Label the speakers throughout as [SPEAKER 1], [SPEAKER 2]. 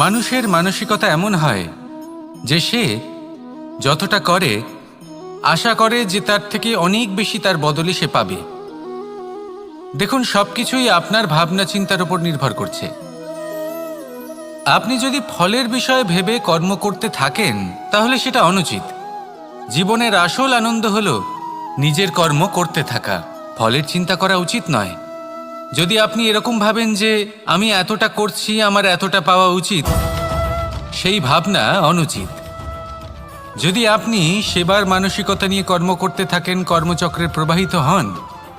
[SPEAKER 1] মানুষের মানসিকতা এমন হয় যে সে যতটা করে, আশা করে যে তার থেকে অনেক বেশি তার বদলে সে পাবে। দেখুন, সবকিছুই আপনার ভাবনা চিন্তার উপর নির্ভর করছে। আপনি যদি ফলের বিষয়ে ভেবে কর্ম করতে থাকেন, তাহলে সেটা অনুচিত। জীবনের আসল আনন্দ হল নিজের কর্ম করতে থাকা। ফলের চিন্তা করা উচিত নয়। যদি আপনি এরকম ভাবেন যে আমি এতটা করছি, আমার এতটা পাওয়া উচিত, সেই ভাবনা অনুচিত। যদি আপনি সেবার মানসিকতা নিয়ে কর্ম করতে থাকেন, কর্মচক্রে প্রবাহিত হন,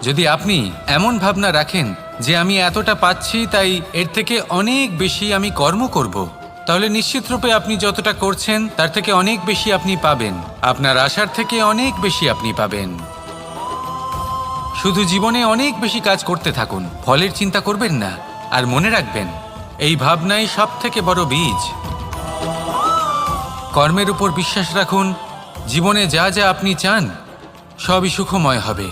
[SPEAKER 1] যদি আপনি এমন ভাবনা রাখেন যে আমি এতটা পাচ্ছি, তাই এর থেকে অনেক বেশি আমি কর্ম করব, তাহলে নিশ্চিতরূপে আপনি যতটা করছেন, তার থেকে অনেক বেশি আপনি পাবেন। আপনার আশার থেকে অনেক বেশি আপনি পাবেন। শুধু জীবনে অনেক বেশি কাজ করতে থাকুন। ফলের চিন্তা করবেন না, আর মনে রাখবেন, এই ভাবনাই সব থেকে বড় বীজ। কর্মের উপর বিশ্বাস রাখুন, জীবনে যা যা আপনি চান, সবই সুখময় হবে।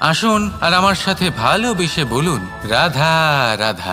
[SPEAKER 1] আসুন আর আমার সাথে ভালোবেসে বলুন, রাধা রাধা।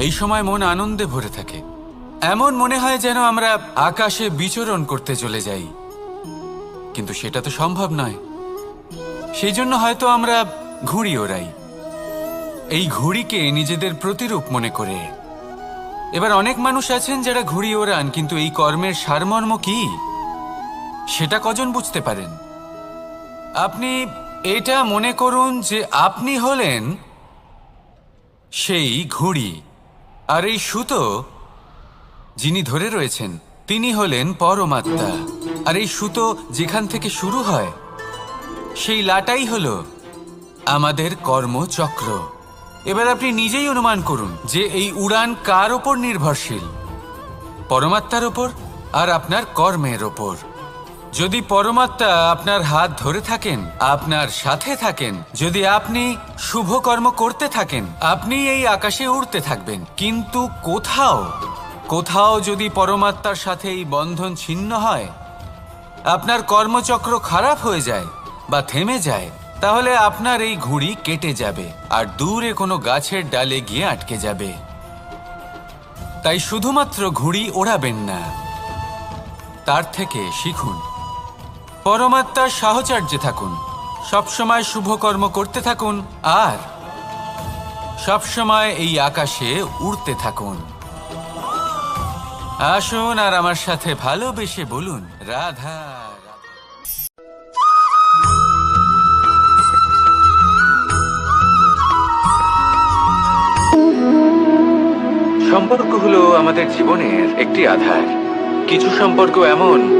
[SPEAKER 1] এই সময় মন আনন্দে ভরে থাকে। এমন মনে হয় যেন আমরা আকাশে বিচরণ করতে চলে যাই। কিন্তু সেটা তো সম্ভব নয়। সেই জন্য হয়তো আমরা ঘুড়ি ওড়াই। এই ঘুড়িকে নিজেদের প্রতিরূপ মনে করে। এবার অনেক মানুষ আছেন যারা ঘুড়ি ওড়ান, কিন্তু এই কর্মের সারমর্ম কি? সেটা কজন বুঝতে পারেন? আপনি এটা মনে করুন যে আপনি হলেন সেই ঘুড়ি। আর এই সুতো যিনি ধরে রয়েছেন, তিনি হলেন পরমাত্মা। আর এই সুতো যেখান থেকে শুরু হয়, সেই লাটাই হল আমাদের কর্মচক্র। এবার আপনি নিজেই অনুমান করুন যে এই উড়ান কার ওপর নির্ভরশীল? পরমাত্মার ওপর আর আপনার কর্মের ওপর? যদি পরমাত্মা আপনার হাত ধরে থাকেন, আপনার সাথে থাকেন, যদি আপনি শুভ কর্ম করতে থাকেন, আপনি এই আকাশে উড়তে থাকবেন। কিন্তু কোথাও কোথাও যদি পরমাত্মার সাথে এই বন্ধন ছিন্ন হয়, আপনার কর্মচক্র খারাপ হয়ে যায় বা থেমে যায়, তাহলে আপনার এই ঘুড়ি কেটে যাবে আর দূরে কোনো গাছের ডালে গিয়ে আটকে যাবে। তাই শুধুমাত্র ঘুড়ি ওড়াবেন না, তার থেকে শিখুন। পরমাত্মার সাহচর্যে থাকুন। সবসময় শুভ কর্ম করতে থাকুন আর সবসময় এই আকাশে উড়তে থাকুন। আসুন আর আমার সাথে ভালোবেসে বলুন রাধা। সম্পর্ক হলো আমাদের জীবনের একটি আধার। কিছু সম্পর্ক এমন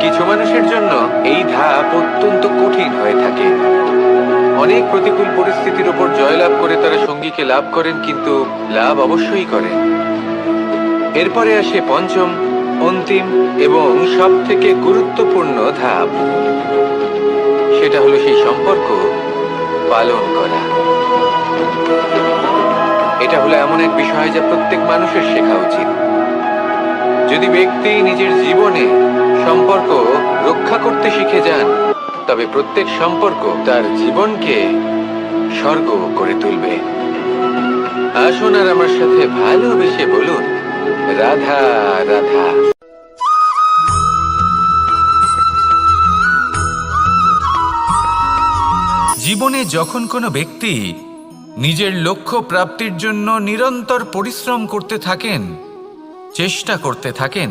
[SPEAKER 1] কিছু মানুষের জন্য এই ধাপ অত্যন্ত কঠিন হয়ে থাকে। অনেক প্রতিকূল পরিস্থিতির উপর জয়লাভ করে তারা সঙ্গীকে লাভ করেন, কিন্তু লাভ অবশ্যই করেন। এরপরে আসে পঞ্চম, অন্তিম এবং সব থেকে গুরুত্বপূর্ণ ধাপ। সেটা হলো সেই সম্পর্ক পালন করা। এটা হলো এমন এক বিষয় যা প্রত্যেক মানুষের শেখা উচিত। যদি ব্যক্তি নিজের জীবনে সম্পর্ক রক্ষা করতে শিখে যান, তবে প্রত্যেক সম্পর্ক তার জীবনকে স্বর্গ করে তুলবে। আসুন আর আমার সাথে ভালোবেসে বলুন, রাধা রাধা।
[SPEAKER 2] জীবনে যখন কোনো ব্যক্তি নিজের লক্ষ্য প্রাপ্তির জন্য নিরন্তর পরিশ্রম করতে থাকেন, চেষ্টা করতে থাকেন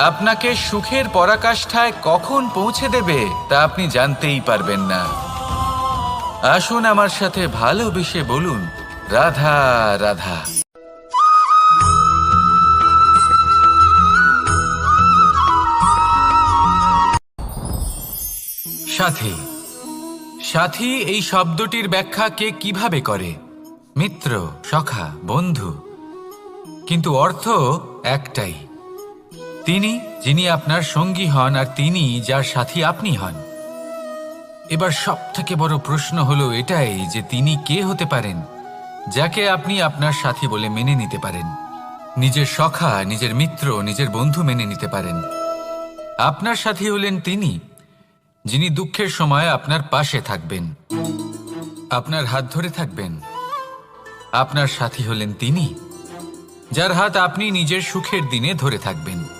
[SPEAKER 2] আপনাকে সুখের পরাকাষ্ঠায় কখন পৌঁছে দেবে তা আপনি জানতেই পারবেন না। আসুন আমার সাথে ভালোবেসে বলুন, রাধা রাধা। সাথী সাথী, এই শব্দটির ব্যাখ্যা কে কীভাবে করে? মিত্র, সখা, বন্ধু। কিন্তু অর্থ একটাই। তিনি, যিনি আপনার সঙ্গী হন আর তিনি যার সাথী আপনি হন। এবার সব থেকে বড় প্রশ্ন হলো এটাই যে তিনি কে হতে পারেন, যাকে আপনি আপনার সাথী বলে মেনে নিতে পারেন। নিজের সখা, নিজের মিত্র, নিজের বন্ধু মেনে নিতে পারেন। আপনার সাথী হলেন তিনি, যিনি দুঃখের সময় আপনার পাশে থাকবেন, আপনার হাত ধরে থাকবেন। আপনার সাথী হলেন তিনি, যার হাত আপনি নিজের সুখের দিনে ধরে থাকবেন।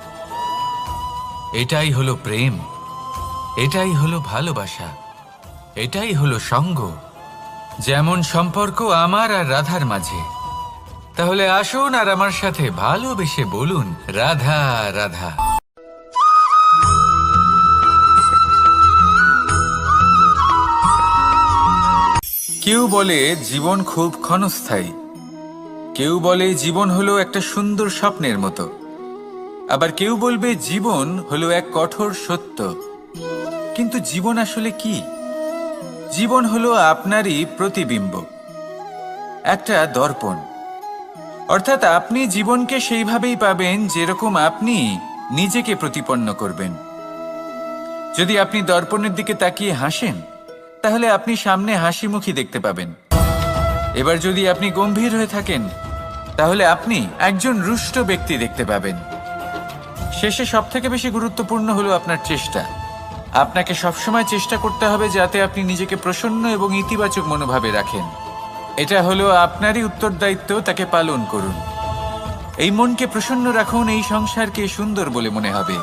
[SPEAKER 2] এটাই হলো প্রেম। এটাই হলো ভালোবাসা। এটাই হলো সঙ্গ। যেমন সম্পর্ক আমার আর রাধার মাঝে। তাহলে আসুন আর আমার সাথে ভালোবেসে বলুন, রাধা রাধা। কেউ বলে জীবন খুব ক্ষণস্থায়ী। কেউ বলে জীবন হলো একটা সুন্দর স্বপ্নের মতো। আবার কেউ বলবে, জীবন হলো এক কঠোর সত্য। কিন্তু জীবন আসলে কি? জীবন হলো আপনারই প্রতিবিম্ব, একটা দর্পণ। অর্থাৎ আপনি জীবনকে সেইভাবেই পাবেন যেরকম আপনি নিজেকে প্রতিপন্ন করবেন। যদি আপনি দর্পণের দিকে তাকিয়ে হাসেন, তাহলে আপনি সামনে হাসি মুখী দেখতে পাবেন। এবার যদি আপনি গম্ভীর হয়ে থাকেন, তাহলে আপনি একজন রুষ্ট ব্যক্তি দেখতে পাবেন। শেষে সব থেকে বেশি গুরুত্বপূর্ণ হলো আপনার চেষ্টা। আপনাকে সবসময় চেষ্টা করতে হবে যাতে আপনি নিজেকে প্রসন্ন এবং ইতিবাচক মনোভাবে রাখেন। এটা হলো আপনারই উত্তরদায়িত্ব, তাকে পালন করুন। এই মনকে প্রসন্ন রাখুন, এই সংসারকে সুন্দর বলে মনে হবে।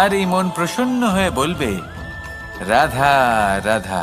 [SPEAKER 2] আর এই মন প্রসন্ন হয়ে বলবে, রাধা রাধা।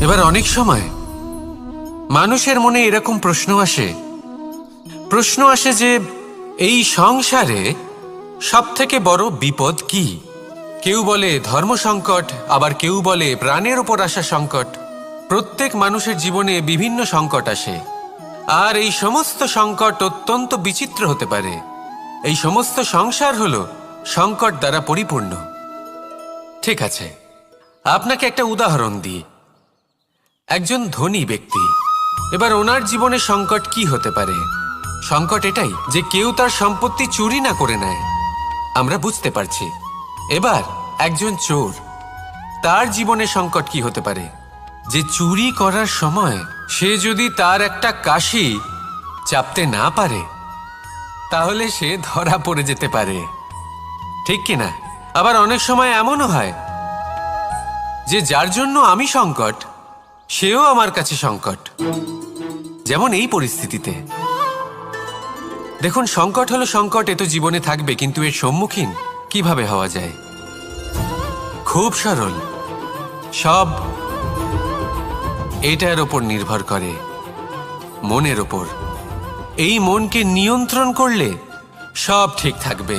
[SPEAKER 1] এবার অনেক সময় মানুষের মনে এরকম প্রশ্ন আসে। প্রশ্ন আসে যে, এই সংসারে সব থেকে বড় বিপদ কি? কেউ বলে ধর্ম সংকট, আবার কেউ বলে প্রাণের ওপর আসা সংকট। প্রত্যেক মানুষের জীবনে বিভিন্ন সংকট আসে। আর এই সমস্ত সংকট অত্যন্ত বিচিত্র হতে পারে। এই সমস্ত সংসার হল সংকট দ্বারা পরিপূর্ণ। ঠিক আছে, আপনাকে একটা উদাহরণ দিই। একজন ধনী ব্যক্তি। এবার ওনার জীবনে সংকট কি হতে পারে? সংকট এটাই যে কেউ তার সম্পত্তি চুরি না করে নেয়। আমরা বুঝতে পারছি। এবার একজন চোর, তার জীবনে সংকট কি হতে পারে? যে চুরি করার সময় সে যদি তার একটা কাশি চাপতে না পারে, তাহলে সে ধরা পড়ে যেতে পারে। ঠিক কিনা? আবার অনেক সময় এমনও হয় যে যার জন্য আমি সংকট সেও আমার কাছে সংকট। যেমন এই পরিস্থিতিতে। দেখুন, সংকট হলো সংকট, এ তো জীবনে থাকবে, কিন্তু এর সম্মুখীন কীভাবে হওয়া যায়? খুব সরল। সব এটার ওপর নির্ভর করে, মনের ওপর। এই মনকে নিয়ন্ত্রণ করলে সব ঠিক থাকবে।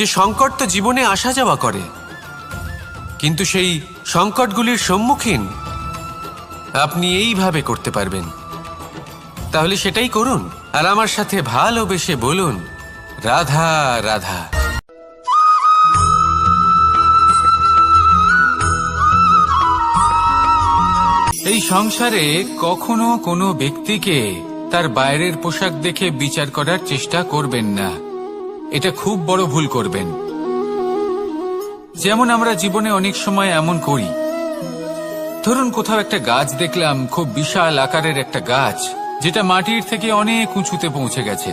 [SPEAKER 1] যে সংকট তো জীবনে আসা যাওয়া করে। কিন্তু সেই সংকটগুলির সম্মুখীন আপনি এইভাবে করতে পারবেন। তাহলে সেটাই করুন আর আমার সাথে ভালোবেসে বলুন, রাধা রাধা।
[SPEAKER 2] এই সংসারে কখনো কোনো ব্যক্তিকে তার বাইরের পোশাক দেখে বিচার করার চেষ্টা করবেন না। এটা খুব বড় ভুল করবেন। যেমন আমরা জীবনে অনেক সময় এমন করি। ধরুন কোথাও একটা গাছ দেখলাম, খুব বিশাল আকারের একটা গাছ, যেটা মাটির থেকে অনেক উঁচুতে পৌঁছে গেছে,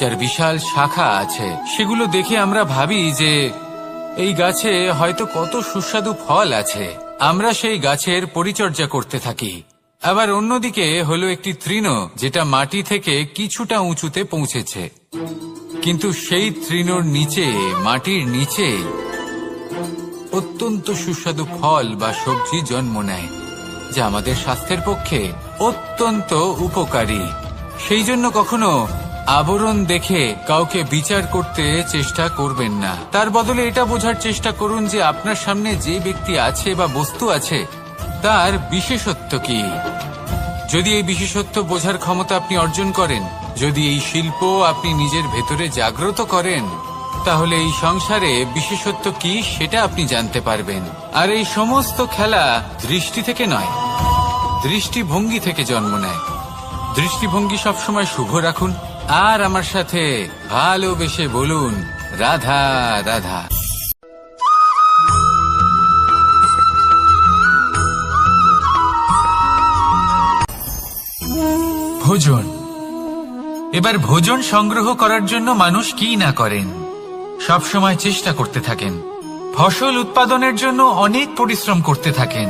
[SPEAKER 2] যার বিশাল শাখা আছে। সেগুলো দেখে আমরা ভাবি যে এই গাছে হয়তো কত সুস্বাদু ফল আছে। আমরা সেই গাছের পরিচর্যা করতে থাকি। আবার অন্যদিকে হলো একটি তৃণ, যেটা মাটি থেকে কিছুটা উঁচুতে পৌঁছেছে। কিন্তু সেই তৃণর নিচে, মাটির নিচে অত্যন্ত সুস্বাদু ফল বা সবজি জন্ম নেয়, যা আমাদের স্বাস্থ্যের পক্ষে অত্যন্ত উপকারী। সেই জন্য কখনো আবরণ দেখে কাউকে বিচার করতে চেষ্টা করবেন না। তার বদলে এটা বোঝার চেষ্টা করুন যে আপনার সামনে যে ব্যক্তি আছে বা বস্তু আছে, তার বিশেষত্ব কি? যদি এই বিশেষত্ব বোঝার ক্ষমতা আপনি অর্জন করেন যদি এই শিল্প আপনি নিজের ভেতরে জাগ্রত করেন, তাহলে এই সংসারে বিশেষত্ব কি সেটা আপনি জানতে পারবেন। আর এই সমস্ত খেলা দৃষ্টি থেকে নয়, দৃষ্টিভঙ্গি থেকে জন্ম নেয়। দৃষ্টিভঙ্গি সবসময় শুভ রাখুন, আর আমার সাথে ভালোবেসে বলুন, রাধা রাধা। ভোজন এবার ভোজন সংগ্রহ করার জন্য মানুষ কি না করেন? সব সময় চেষ্টা করতে থাকেন। ফসল উৎপাদনের জন্য অনেক পরিশ্রম করতে থাকেন।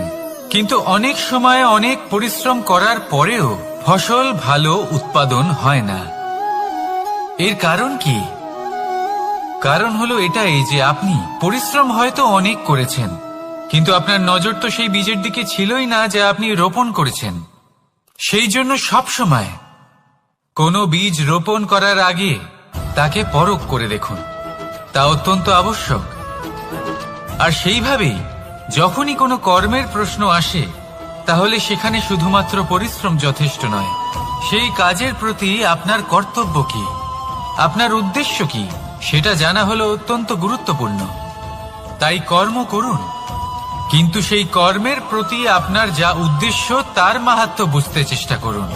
[SPEAKER 2] কিন্তু অনেক সময় অনেক পরিশ্রম করার পরেও ফসল ভালো উৎপাদন হয় না। এর কারণ কি? কারণ হলো এটাই যে আপনি পরিশ্রম হয়তো অনেক করেছেন, কিন্তু আপনার নজর তো সেই বীজের দিকে ছিলই না যা আপনি রোপণ করেছেন। সেই জন্য সব সময় কোনো বীজ রোপণ করার আগে তাকে পরখ করে দেখুন। তা অত্যন্ত আবশ্যক। আর সেইভাবেই যখনই কোনো কর্মের প্রশ্ন আসে, তাহলে সেখানে শুধুমাত্র পরিশ্রম যথেষ্ট নয়। সেই কাজের প্রতি আপনার কর্তব্য কি? আপনার উদ্দেশ্য কি? সেটা জানা হলো অত্যন্ত গুরুত্বপূর্ণ। তাই কর্ম করুন। কিন্তু সেই কর্মের প্রতি আপনার যা উদ্দেশ্য, তার মাহাত্ম বুঝতে চেষ্টা করুন।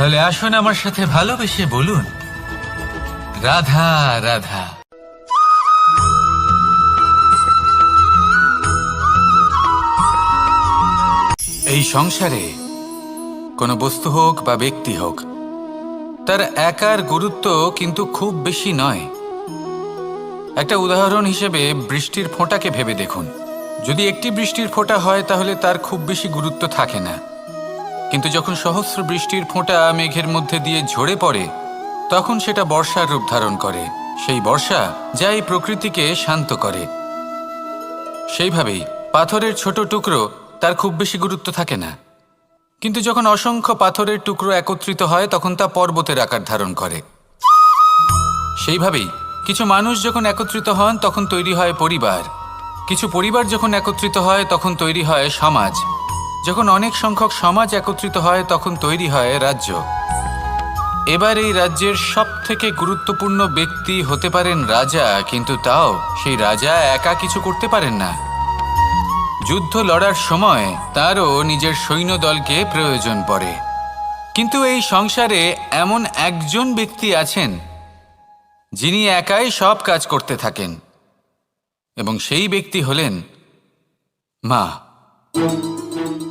[SPEAKER 2] তাহলে আসুন আমার সাথে ভালোবেসে বলুন। রাধা রাধা। এই সংসারে কোনো বস্তু হোক বা ব্যক্তি হোক, তার একার গুরুত্ব কিন্তু খুব বেশি নয়। একটা উদাহরণ হিসেবে বৃষ্টির ফোঁটাকে ভেবে দেখুন। যদি একটি বৃষ্টির ফোঁটা হয়, তাহলে তার খুব বেশি গুরুত্ব থাকে না। কিন্তু যখন সহস্র বৃষ্টির ফোঁটা মেঘের মধ্যে দিয়ে ঝরে পড়ে, তখন সেটা বর্ষার রূপ ধারণ করে। সেই বর্ষা যা এই প্রকৃতিকে শান্ত করে। সেইভাবেই পাথরের ছোট টুকরো তার খুব বেশি গুরুত্ব থাকে না। কিন্তু যখন অসংখ্য পাথরের টুকরো একত্রিত হয়, তখন তা পর্বতের আকার ধারণ করে। সেইভাবেই কিছু মানুষ যখন একত্রিত হন, তখন তৈরি হয় পরিবার। কিছু পরিবার যখন একত্রিত হয়, তখন তৈরি হয় সমাজ। যখন অনেক সংখ্যক সমাজ একত্রিত হয়, তখন তৈরি হয় রাজ্য। এবার এই রাজ্যের সব থেকে গুরুত্বপূর্ণ ব্যক্তি হতে পারেন রাজা, কিন্তু তাও সেই রাজা একা কিছু করতে পারেন না। যুদ্ধ লড়ার সময় তারও নিজের সৈন্যদলকে প্রয়োজন পড়ে। কিন্তু এই সংসারে এমন একজন ব্যক্তি আছেন, যিনি একাই সব কাজ করতে থাকেন। এবং সেই ব্যক্তি হলেন মা।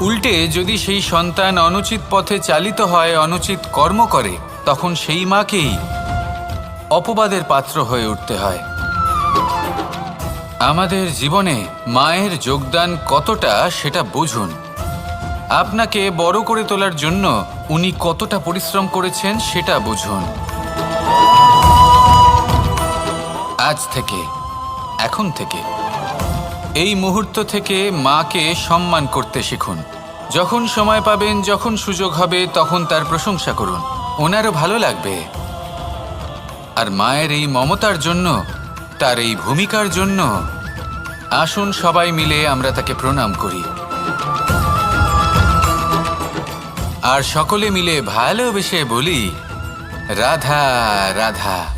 [SPEAKER 2] উল্টে যদি সেই সন্তান অনুচিত পথে চালিত হয়, অনুচিত কর্ম করে, তখন সেই মাকেই অপবাদের পাত্র হয়ে উঠতে হয়। আমাদের জীবনে মায়ের যোগদান কতটা সেটা বুঝুন। আপনাকে বড় করে তোলার জন্য উনি কতটা পরিশ্রম করেছেন সেটা বুঝুন। আজ থেকে, এখন থেকে। এই মুহূর্ত থেকে মাকে সম্মান করতে শিখুন। যখন সময় পাবেন, যখন সুযোগ হবে, তখন তার প্রশংসা করুন। ওনারও ভালো লাগবে। আর মায়ের এই মমতার জন্য, তার এই ভূমিকার জন্য, আসুন সবাই মিলে আমরা তাকে প্রণাম করি। আর সকলে মিলে ভালোবেসে বলি, রাধা রাধা।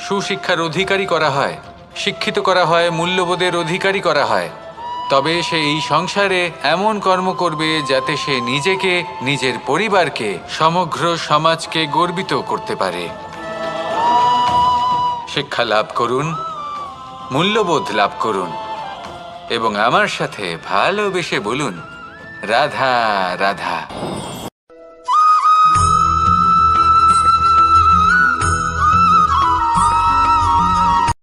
[SPEAKER 2] সুশিক্ষার অধিকারী করা হয়, শিক্ষিত করা হয়, মূল্যবোধের অধিকারী করা হয়। তবে সে এই সংসারে এমন কর্ম করবে যাতে সে নিজেকে, নিজের পরিবারকে, সমগ্র সমাজকে গর্বিত করতে পারে। শিক্ষা লাভ করুন, মূল্যবোধ লাভ করুন এবং আমার সাথে ভালোবেসে বলুন, রাধা রাধা।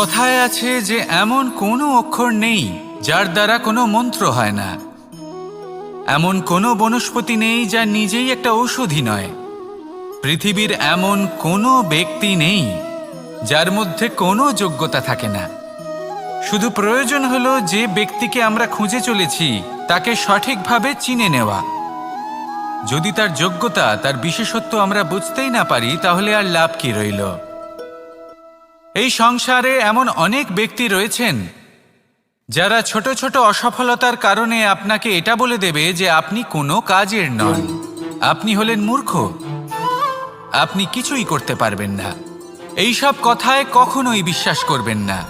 [SPEAKER 2] কথায় আছে যে এমন কোনো অক্ষর নেই যার দ্বারা কোনো মন্ত্র হয় না। এমন কোনো বনস্পতি নেই যা নিজেই একটা ঔষধি নয়। পৃথিবীর এমন কোনো ব্যক্তি নেই যার মধ্যে কোনো যোগ্যতা থাকে না। শুধু প্রয়োজন হলো যে ব্যক্তিকে আমরা খুঁজে চলেছি, তাকে সঠিকভাবে চিনে নেওয়া। যদি তার যোগ্যতা, তার বিশেষত্ব আমরা বুঝতেই না পারি, তাহলে আর লাভ কি রইল? এই সংসারে এমন অনেক ব্যক্তি রয়েছেন, যারা ছোট ছোট অসফলতার কারণে আপনাকে এটা বলে দেবে যে আপনি কোনো কাজের নন। আপনি হলেন মূর্খ। আপনি কিছুই করতে পারবেন না। এইসব কথায় কখনোই বিশ্বাস করবেন না।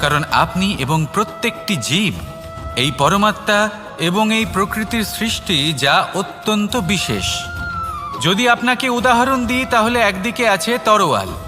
[SPEAKER 2] কারণ আপনি এবং প্রত্যেকটি জীব, এই পরমাত্মা এবং এই প্রকৃতির সৃষ্টি যা অত্যন্ত বিশেষ। যদি আপনাকে উদাহরণ দিই, তাহলে একদিকে আছে তরোয়াল।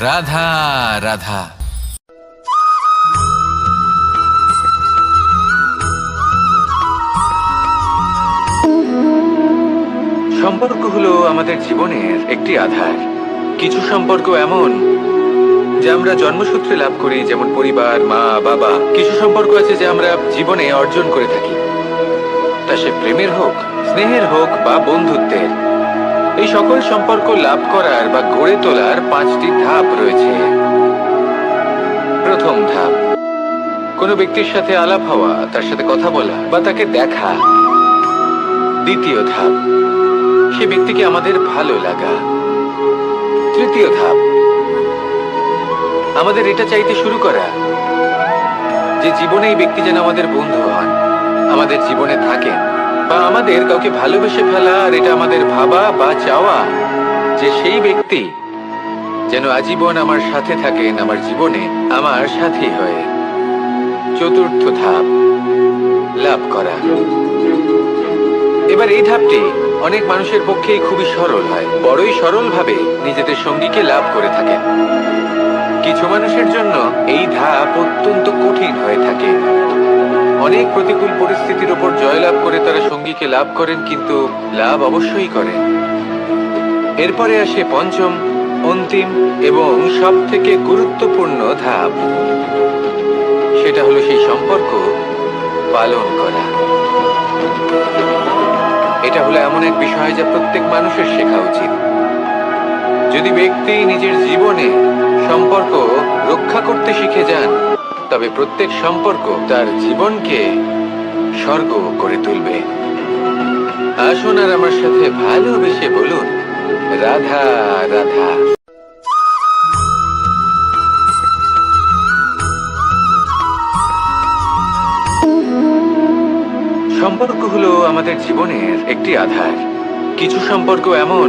[SPEAKER 2] রাধা রাধা।
[SPEAKER 1] সম্পর্ক হলো আমাদের জীবনের একটি আধার। কিছু সম্পর্ক এমন যে আমরা জন্মসূত্রে লাভ করি, যেমন পরিবার, মা, বাবা। কিছু সম্পর্ক আছে যে আমরা জীবনে অর্জন করে থাকি। তা সে প্রেমের হোক, স্নেহের হোক বা বন্ধুত্বের। এই সকল সম্পর্ক লাভ করার বা গড়ে তোলার পাঁচটি ধাপ রয়েছে। প্রথম ধাপ, কোনো ব্যক্তির সাথে আলাপ হওয়া, তার সাথে কথা বলা বা তাকে দেখা। দ্বিতীয় ধাপ, সে ব্যক্তিকে আমাদের ভালো লাগা। তৃতীয় ধাপ, আমাদের এটা চাইতে শুরু করা যে জীবনে এই ব্যক্তি যেন আমাদের বন্ধু হন, আমাদের জীবনে থাকেন। বা আমাদের কাউকে ভালোবেসে ফেলা আর এটা আমাদের ভাবা বা চাওয়া যে সেই ব্যক্তি যেন আজীবন আমার সাথে থাকেন, আমার জীবনে আমার সাথী হয়ে। চতুর্থ ধাপ, লাভ করা। এবার এই ধাপটি অনেক মানুষের পক্ষেই খুবই সরল হয়। বড়ই সরলভাবে নিজেদের সঙ্গীকে লাভ করে থাকেন। কিছু মানুষের জন্য এই ধাপ অত্যন্ত কঠিন হয়ে থাকে। অনেক প্রতিকূল পরিস্থিতির উপর জয়লাভ করে তারা সঙ্গীকে লাভ করেন, কিন্তু লাভ অবশ্যই করেন এরপরে আসে পঞ্চম, অন্তিম এবং সব থেকে গুরুত্বপূর্ণ ধাপ। সেটা হলো সেই সম্পর্ক পালন করা। এটা হলো এমন এক বিষয় যা প্রত্যেক মানুষের শেখা উচিত। যদি ব্যক্তি নিজের জীবনে সম্পর্ক রক্ষা করতে শিখে যান তবে প্রত্যেক সম্পর্ক তার জীবনকে স্বর্গ করে তুলবে। আসুন আর আমার সাথে ভালোবেসে বলুন, রাধা রাধা। সম্পর্ক হলো আমাদের জীবনের একটি আধার। কিছু সম্পর্ক এমন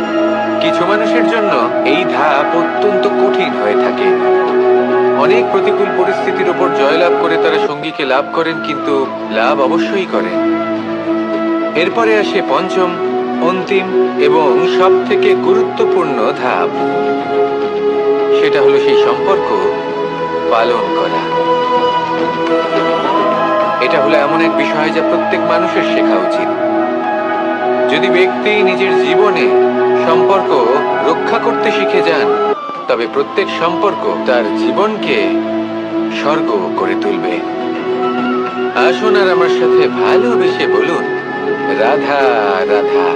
[SPEAKER 1] কিছু মানুষের জন্য এই ধাপ অত্যন্ত কঠিন হয়ে থাকে। অনেক প্রতিকূল পরিস্থিতির উপর জয়লাভ করে তারা সঙ্গীকে লাভ করেন, কিন্তু লাভ অবশ্যই করেন। এরপরে আসে পঞ্চম, অন্তিম এবং সব থেকে গুরুত্বপূর্ণ ধাপ। সেটা হলো সেই সম্পর্ক পালন করা। এটা হলো এমন এক বিষয় যা প্রত্যেক মানুষের শেখা উচিত। যদি ব্যক্তি নিজের জীবনে সম্পর্ক রক্ষা করতে শিখে যান, তবে প্রত্যেক সম্পর্ক তার জীবনকে স্বর্গ করে তুলবে। আসুন আর আমার সাথে ভালোবেসে বলুন, রাধা রাধা।